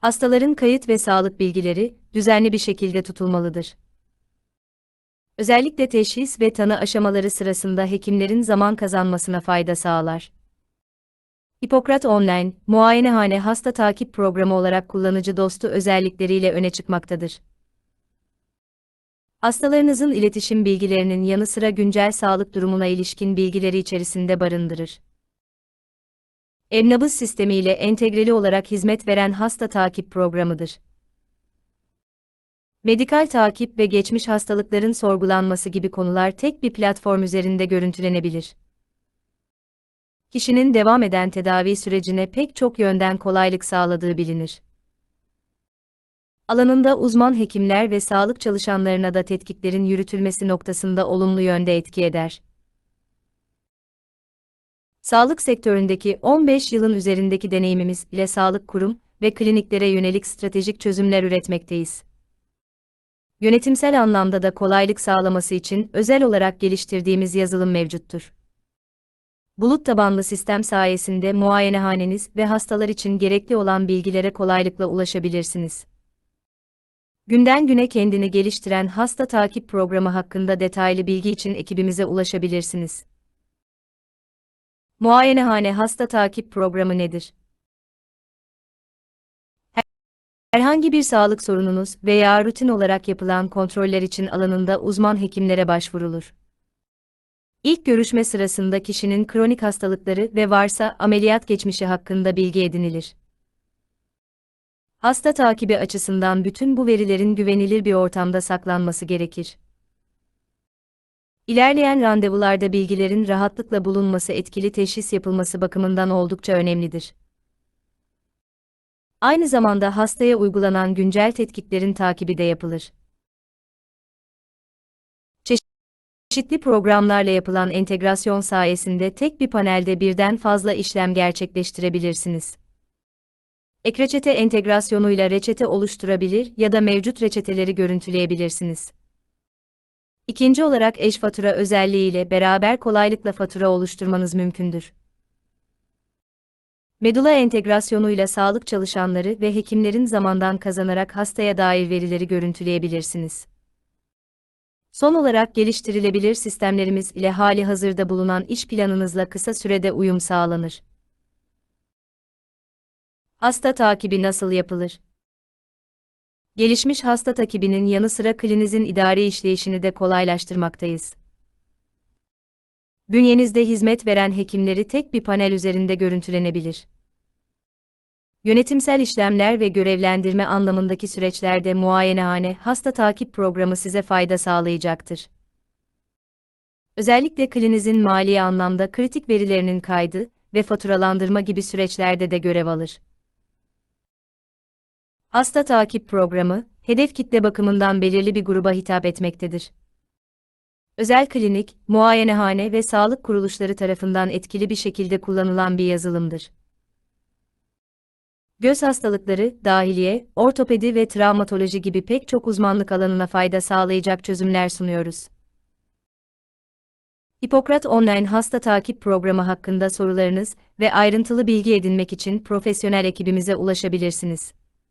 Hastaların kayıt ve sağlık bilgileri düzenli bir şekilde tutulmalıdır. Özellikle teşhis ve tanı aşamaları sırasında hekimlerin zaman kazanmasına fayda sağlar. Hipokrat Online, muayenehane hasta takip programı olarak kullanıcı dostu özellikleriyle öne çıkmaktadır. Hastalarınızın iletişim bilgilerinin yanı sıra güncel sağlık durumuna ilişkin bilgileri içerisinde barındırır. Emnabız sistemiyle entegreli olarak hizmet veren hasta takip programıdır. Medikal takip ve geçmiş hastalıkların sorgulanması gibi konular tek bir platform üzerinde görüntülenebilir. Kişinin devam eden tedavi sürecine pek çok yönden kolaylık sağladığı bilinir. Alanında uzman hekimler ve sağlık çalışanlarına da tetkiklerin yürütülmesi noktasında olumlu yönde etki eder. Sağlık sektöründeki 15 yılın üzerindeki deneyimimiz ile sağlık kurum ve kliniklere yönelik stratejik çözümler üretmekteyiz. Yönetimsel anlamda da kolaylık sağlaması için özel olarak geliştirdiğimiz yazılım mevcuttur. Bulut tabanlı sistem sayesinde muayenehaneniz ve hastalar için gerekli olan bilgilere kolaylıkla ulaşabilirsiniz. Günden güne kendini geliştiren hasta takip programı hakkında detaylı bilgi için ekibimize ulaşabilirsiniz. Muayenehane hasta takip programı nedir? Herhangi bir sağlık sorununuz veya rutin olarak yapılan kontroller için alanında uzman hekimlere başvurulur. İlk görüşme sırasında kişinin kronik hastalıkları ve varsa ameliyat geçmişi hakkında bilgi edinilir. Hasta takibi açısından bütün bu verilerin güvenilir bir ortamda saklanması gerekir. İlerleyen randevularda bilgilerin rahatlıkla bulunması etkili teşhis yapılması bakımından oldukça önemlidir. Aynı zamanda hastaya uygulanan güncel tetkiklerin takibi de yapılır. Çeşitli programlarla yapılan entegrasyon sayesinde tek bir panelde birden fazla işlem gerçekleştirebilirsiniz. Ek reçete entegrasyonuyla reçete oluşturabilir ya da mevcut reçeteleri görüntüleyebilirsiniz. İkinci olarak eş fatura özelliğiyle beraber kolaylıkla fatura oluşturmanız mümkündür. Medula entegrasyonuyla sağlık çalışanları ve hekimlerin zamandan kazanarak hastaya dair verileri görüntüleyebilirsiniz. Son olarak geliştirilebilir sistemlerimiz ile hali hazırda bulunan iş planınızla kısa sürede uyum sağlanır. Hasta takibi nasıl yapılır? Gelişmiş hasta takibinin yanı sıra klinizin idari işleyişini de kolaylaştırmaktayız. Bünyenizde hizmet veren hekimleri tek bir panel üzerinde görüntülenebilir. Yönetimsel işlemler ve görevlendirme anlamındaki süreçlerde muayenehane hasta takip programı size fayda sağlayacaktır. Özellikle klinizin mali anlamda kritik verilerinin kaydı ve faturalandırma gibi süreçlerde de görev alır. Hasta takip programı, hedef kitle bakımından belirli bir gruba hitap etmektedir. Özel klinik, muayenehane ve sağlık kuruluşları tarafından etkili bir şekilde kullanılan bir yazılımdır. Göz hastalıkları, dahiliye, ortopedi ve travmatoloji gibi pek çok uzmanlık alanına fayda sağlayacak çözümler sunuyoruz. Hipokrat Online hasta takip programı hakkında sorularınız ve ayrıntılı bilgi edinmek için profesyonel ekibimize ulaşabilirsiniz.